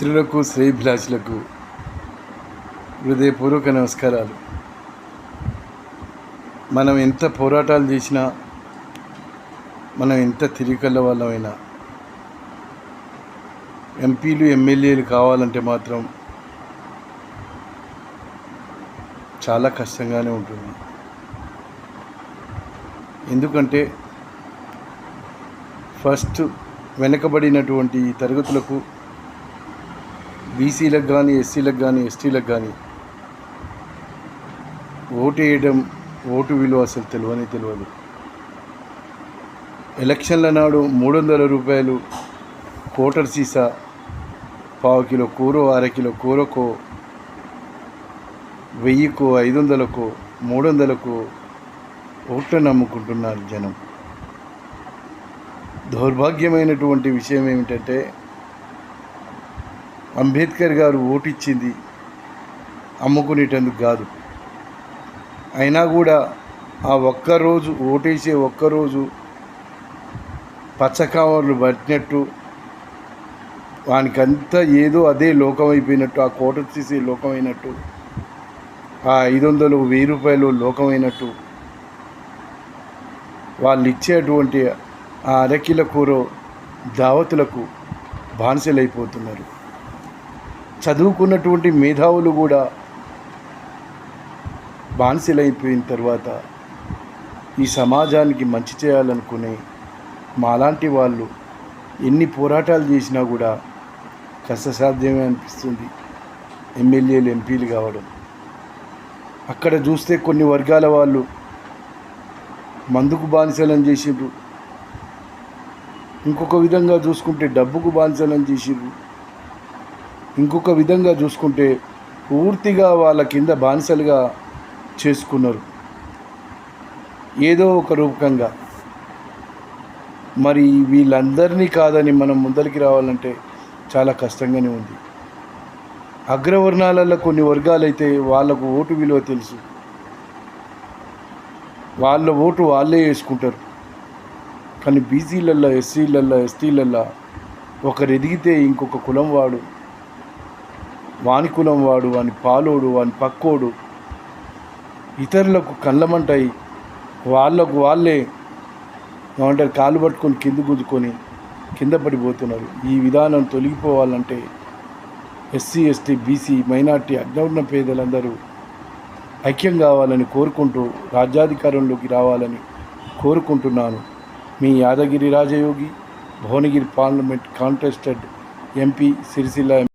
మిత్రులకు శ్రేభిలాషులకు హృదయపూర్వక నమస్కారాలు. మనం ఎంత పోరాటాలు చేసినా మనం ఎంత తిరిగల్ల వాళ్ళమైనా ఎంపీలు ఎమ్మెల్యేలు కావాలంటే మాత్రం చాలా కష్టంగానే ఉంటుంది. ఎందుకంటే ఫస్ట్ వెనకబడినటువంటి తరగతులకు బీసీలకు కానీ ఎస్సీలకు కానీ ఎస్టీలకు కానీ ఓటు వేయడం ఓటు విలువ అసలు తెలియని తెలియదు ఎలక్షన్ల నాడు మూడు వందల రూపాయలు కోటర్ సీసా పావు కిలో కూర అరకిలో కూరకో వెయ్యికో ఐదు వందలకు మూడు వందలకు ఓట్లను అమ్ముకుంటున్నారు జనం. దౌర్భాగ్యమైనటువంటి విషయం ఏమిటంటే అంబేద్కర్ గారు ఓటు ఇచ్చింది అమ్ముకునేటందుకు కాదు. అయినా కూడా ఆ ఒక్కరోజు ఓటేసే ఒక్కరోజు పచ్చకావర్లు పట్టినట్టు వానికంతా ఏదో అదే లోకం అయిపోయినట్టు ఆ కోట తీసే లోకమైనట్టు ఆ ఐదు వందలు వెయ్యి రూపాయలు లోకమైనట్టు వాళ్ళు ఇచ్చేటువంటి ఆ అరకిల కూర దావతులకు బానిసలైపోతున్నారు. చదువుకున్నటువంటి మేధావులు కూడా బానిసలైపోయిన తర్వాత ఈ సమాజానికి మంచి చేయాలనుకునే మాలాంటి వాళ్ళు ఎన్ని పోరాటాలు చేసినా కూడా కష్టసాధ్యమే అనిపిస్తుంది. ఎమ్మెల్యేలు ఎంపీలు కావడం. అక్కడ చూస్తే కొన్ని వర్గాల వాళ్ళు మందుకు బానిసలం చేసిండ్రు ఇంకొక విధంగా చూసుకుంటే డబ్బుకు బానిసలం చేసిండ్రు ఇంకొక విధంగా చూసుకుంటే పూర్తిగా వాళ్ళ కింద బానిసలుగా చేసుకున్నారు. ఏదో ఒక రూపకంగా. మరి వీళ్ళందరినీ కాదని మనం ముందరికి రావాలంటే చాలా కష్టంగానే ఉంది. అగ్రవర్ణాలలో కొన్ని వర్గాలైతే వాళ్ళకు ఓటు విలువ తెలుసు. వాళ్ళ ఓటు వాళ్ళే వేసుకుంటారు. కానీ బీసీలల్లో ఎస్సీలల్లో ఎస్టీలల్లో ఒకరు ఎదిగితే ఇంకొక కులం వాడు వానికులం వాడు వాని పాలోడు వాని పక్కోడు. ఇతరులకు కళ్ళమంటాయి వాళ్ళకు వాళ్ళే ఏమంటారు కాలు పట్టుకొని కింద గుద్దుకొని కింద పడిపోతున్నారు. ఈ విధానం తొలగిపోవాలంటే ఎస్సీ ఎస్టీ బీసీ మైనార్టీ అగ్నవర్ణ పేదలందరూ ఐక్యం కావాలని కోరుకుంటూ రాజ్యాధికారంలోకి రావాలని కోరుకుంటున్నాను. మీ Yadagiri Rajayogi Bhuvanagiri parliament contested MP Sircilla